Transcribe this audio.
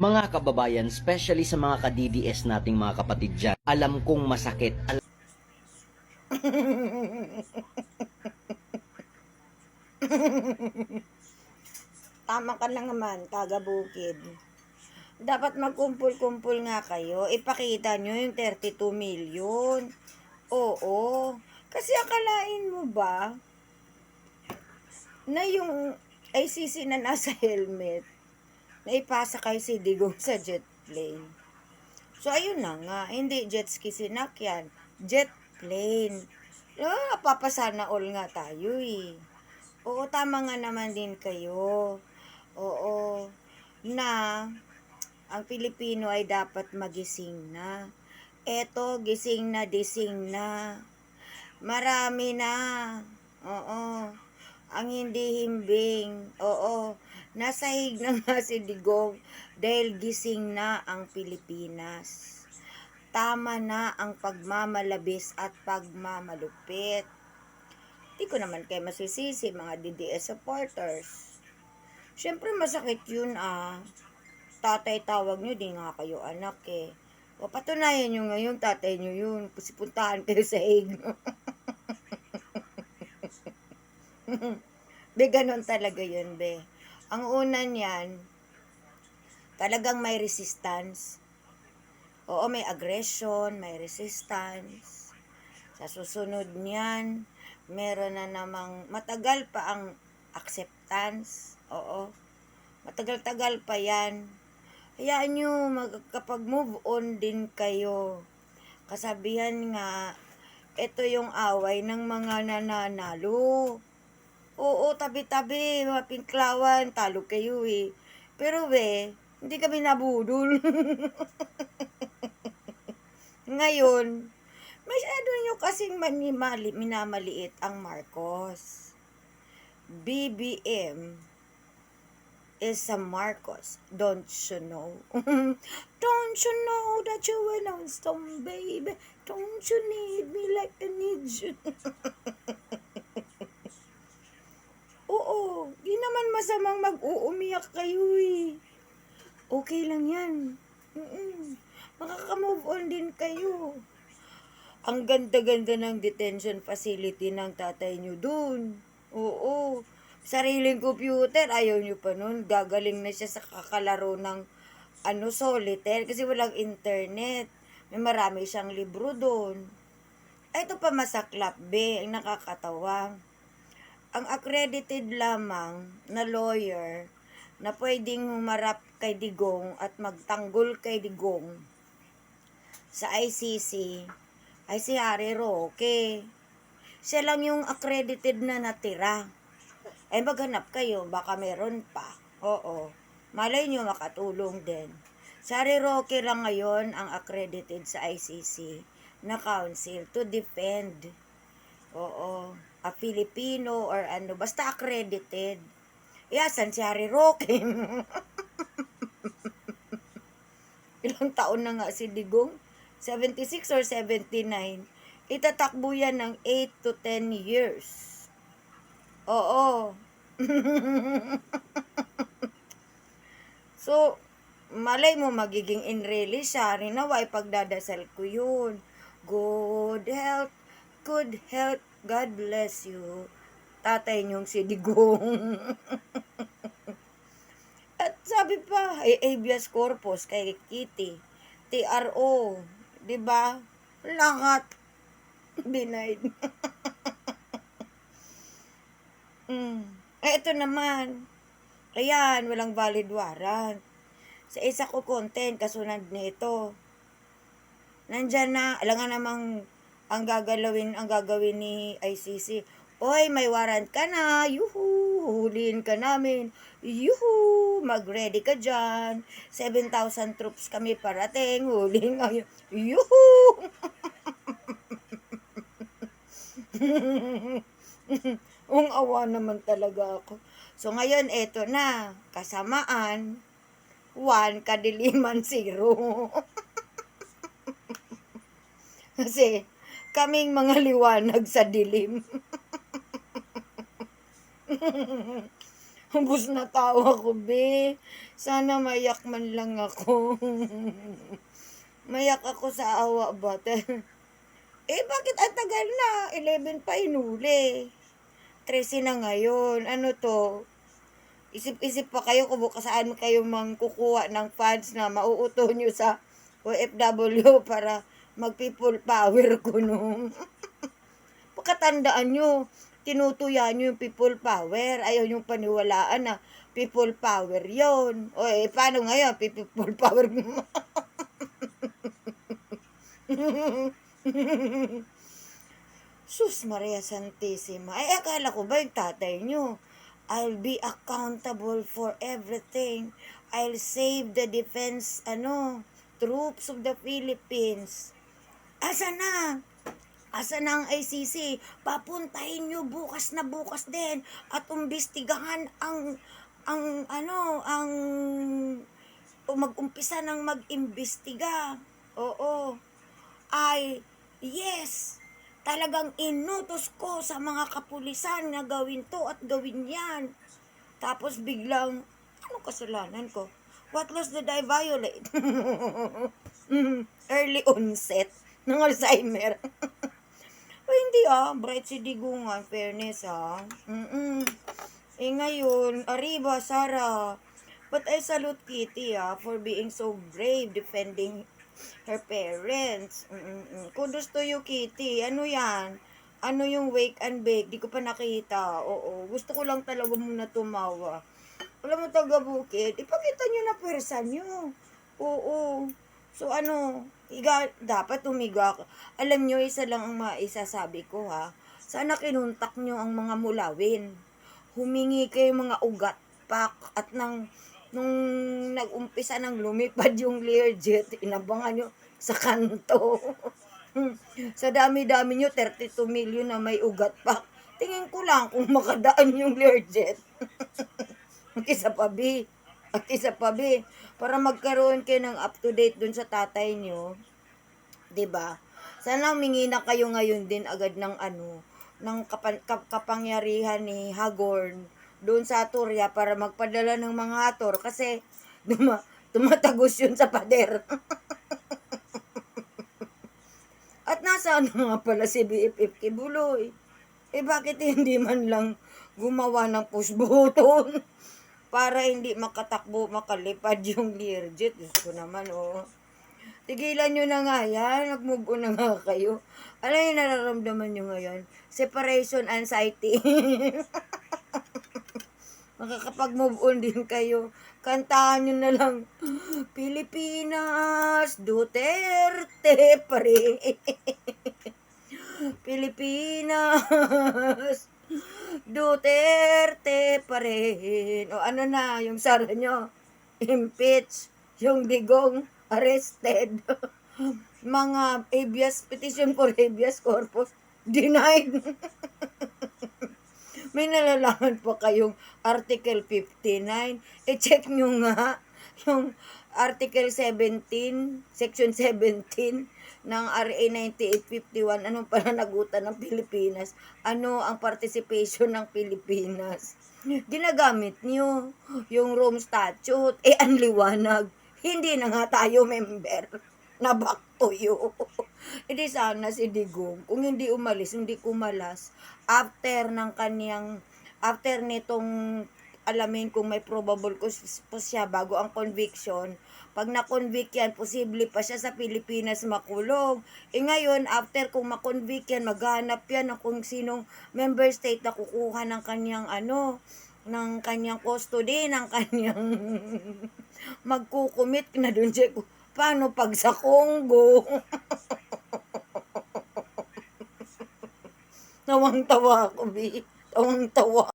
Mga kababayan, especially sa mga ka-DDS nating mga kapatid dyan, alam kong masakit. Al- Tama ka lang naman, kagabukid. Dapat magkumpul-kumpul nga kayo. Ipakita nyo yung 32 million. Oo. Kasi akalain mo ba na yung ICC na nasa helmet na ipasa kay si Digong sa jet plane. So, ayun na nga. Hindi jet ski sinakyan. Jet plane. Ah, papasana all nga tayo eh. Oo, tama nga naman din kayo. Oo. Na, ang Pilipino ay dapat magising na. Eto, gising na, dising na. Marami na. Oo. Ang hindi himbing. Oo. Nasahig na nga si Digong dahil gising na ang Pilipinas. Tama na ang pagmamalabis at pagmamalupit. Di ko naman kayo masisisi, mga DDS supporters. Siyempre, masakit yun ah. Tatay tawag nyo, di nga kayo anak eh. O, patunayan nyo ngayon, tatay nyo yun. Kasi puntahan kayo sa hig. be, ganun talaga yun, be. Ang una niyan, talagang may resistance. Oo, may aggression, may resistance. Sa susunod niyan, meron na namang matagal pa ang acceptance. Oo. Matagal-tagal pa yan. Hayaan nyo, magkapag-move on din kayo. Kasabihan nga, ito yung away ng mga nananalo. Oo, tabi-tabi, mga pinklawan, talo kayo eh. Pero we, hindi kami nabudol. Ngayon, masyado nyo kasing manimali, minamaliit ang Marcos. BBM is a Marcos. Don't you know? Don't you know that you were on stone, baby? Don't you need me like I need you? Oo, di naman masamang mag-uumiyak kayo eh. Okay lang yan. Mm-mm. Makaka-move on din kayo. Ang ganda-ganda ng detention facility ng tatay nyo dun. Oo. Sariling computer, ayaw nyo pa nun. Gagaling na siya sa kakalaro ng ano, solitaire kasi walang internet. May marami siyang libro doon. Ito pa masaklap, be, ang nakakatawa. Ang accredited lamang na lawyer na pwedeng humarap kay Digong at magtanggol kay Digong sa ICC ay si Harry Roque. Siya lang yung accredited na natira. Ay maghanap kayo, baka meron pa. Oo. Malay nyo makatulong din. Si Harry Roque lang ngayon ang accredited sa ICC na council to defend. Oo. A Filipino or ano, basta accredited. Iasan si Harry Roque. Ilang taon na nga si Digong? 76 or 79. Itatakbo yan ng 8 to 10 years. Oo. so, malay mo magiging inreli siya. Rinaway pagdadasal ko yun. Good health, good health, God bless you. Tatay niyong si Digong. At sabi pa, ay habeas corpus kay Kitty. TRO, 'di ba? Lahat denied. mm. Eh, ito naman. Ayan, walang valid warrant. Sa isa ko content, kasunod nito. Nandyan na, alangan namang ang gagalawin, ang gagawin ni ICC. Oy, may warrant ka na. Yuhu, huliin ka namin. Yuhu, mag-ready ka dyan. 7,000 troops kami parating. Huliin ngayon. Yuhu! Ang awa naman talaga ako. So, ngayon, eto na. Kasamaan. 1, kadiliman 0. Kasi, kaming mga liwanag sa dilim. Hubos na tawa ko, be. Sana mayak man lang ako. mayak ako sa awa ba? eh, bakit ang tagal na? 11 pa inuli. 13 na ngayon. Ano to? Isip-isip pa kayo kung saan kayo mang kukuha ng funds na mauuto nyo sa OFW para mag-people power ko nung. Pagkatandaan nyo, tinutuya nyo yung people power. Ayaw yung paniwalaan na people power yon. O eh, paano ngayon? People power mo. Sus Maria Santissima. Ay, akala ko ba yung tatay nyo? I'll be accountable for everything. I'll save the defense, ano, troops of the Philippines. Asa na? Asa na ang ICC? Papuntahin nyo bukas na bukas din at umbestigahan ang ang ano ang mag-umpisa ng mag-imbestiga. Oo. Ay yes. Talagang inutos ko sa mga kapulisan na gawin to at gawin yan. Tapos biglang, ano kasalanan ko? What laws did I violate? Early onset ng Alzheimer. o hindi ah, bright si Digungan, fairness ah. Mm-mm. Eh ngayon, arriba, Sarah. But I salute Kitty ah, for being so brave defending her parents. Mm-mm. Kudos to you, Kitty. Ano yan? Ano yung wake and bake? Di ko pa nakita. Oo. Gusto ko lang talaga muna tumawa. Alam mo, taga bukid, ipakita nyo na pwersa nyo. Oo. So, ano, iga, dapat tumiga ka. Alam nyo, isa lang ang maisasabi ko, ha. Sana kinuntak nyo ang mga mulawin. Humingi kayo mga ugat pak at nang nung nag-umpisa ng lumipad yung Learjet, inabangan nyo sa kanto. sa dami-dami nyo, 32 million na may ugat pa. Tingin ko lang kung makadaan yung Learjet. Isa pa, B. At isa pa, B. Para magkaroon kayo ng up-to-date dun sa tatay nyo. ba? Sana humingi na kayo ngayon din agad ng ano, ng kap, kapangyarihan ni Hagorn doon sa Aturya para magpadala ng mga hator kasi duma, tumatagos yun sa pader. At nasaan na nga pala si BFF Kibuloy? Eh bakit hindi man lang gumawa ng push button para hindi makatakbo, makalipad yung Learjet. Diyos ko naman, oh. Tigilan nyo na nga yan. Nag-move on na nga kayo. Ano yung nararamdaman nyo ngayon? Separation anxiety. Makakapag-move on din kayo. Kantahan nyo na lang. Pilipinas, Duterte pa rin. Pilipinas, Duterte pa rin. O ano na, yung sara nyo? Impeach. Yung digong arrested. Mga habeas, petition for habeas corpus, denied. May nalalaman pa kayong Article 59. E-check nyo nga yung Article 17, Section 17 ng RA 9851. Anong pananagutan ng Pilipinas? Ano ang participation ng Pilipinas? Ginagamit nyo yung Rome Statute. Eh, ang liwanag. Hindi na nga tayo member na back to you. Hindi sana si Digong, kung hindi umalis, hindi kumalas, after ng kaniyang, after nitong alamin kung may probable cause po siya bago ang conviction, pag na-convict yan, posible pa siya sa Pilipinas makulong. E ngayon, after kung ma-convict yan, maghanap yan ng kung sinong member state na kukuha ng kanyang ano, ng kanyang custody, ng kanyang magkukumit na dun siya. Paano pag sa Congo? Tawang-tawa ako, Bi. Tawang-tawa.